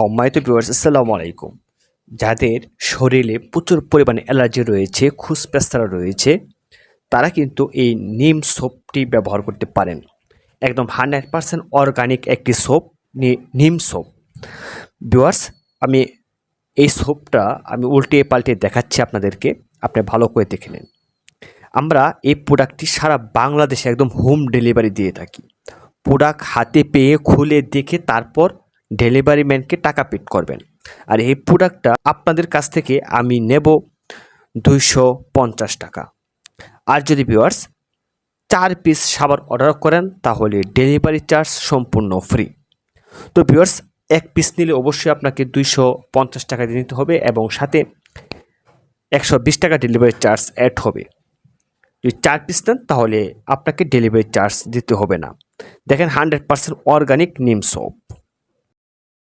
সম্মানিত ভিউয়ার্স আসসালামু আলাইকুম। যাদের শরীরে প্রচুর পরিমাণে অ্যালার্জি রয়েছে খুসপেস্তারা রয়েছে, তারা কিন্তু এই নিম সোপটি ব্যবহার করতে পারেন। একদম হান্ড্রেড পারসেন্ট অর্গানিক একটি সোপ নিম সোপ ভিউয়ার্স আমি এই সোপটা আমি উল্টিয়ে পাল্টে দেখাচ্ছি আপনাদেরকে, আপনি ভালো করে দেখে নেন। আমরা এই প্রোডাক্টটি সারা বাংলাদেশে একদম হোম ডেলিভারি দিয়ে থাকি। প্রোডাক্ট হাতে পেয়ে, খুলে দেখে, তারপর ডেলিভারি ম্যানকে টাকা পেড করবেন। আর এই প্রোডাক্টটা আপনাদের কাছ থেকে আমি নেব দুইশো পঞ্চাশ টাকা। আর যদি ভিউয়ার্স চার পিস সাবান অর্ডার করেন, তাহলে ডেলিভারি চার্জ সম্পূর্ণ ফ্রি তো ভিউয়ার্স এক পিস নিলে অবশ্যই আপনাকে দুইশো পঞ্চাশ টাকা দিয়ে নিতে হবে এবং সাথে একশো বিশ টাকা ডেলিভারি চার্জ অ্যাড হবে। যদি চার পিস নেন, তাহলে আপনাকে ডেলিভারি চার্জ দিতে হবে না। দেখেন hundred percent organic neem soap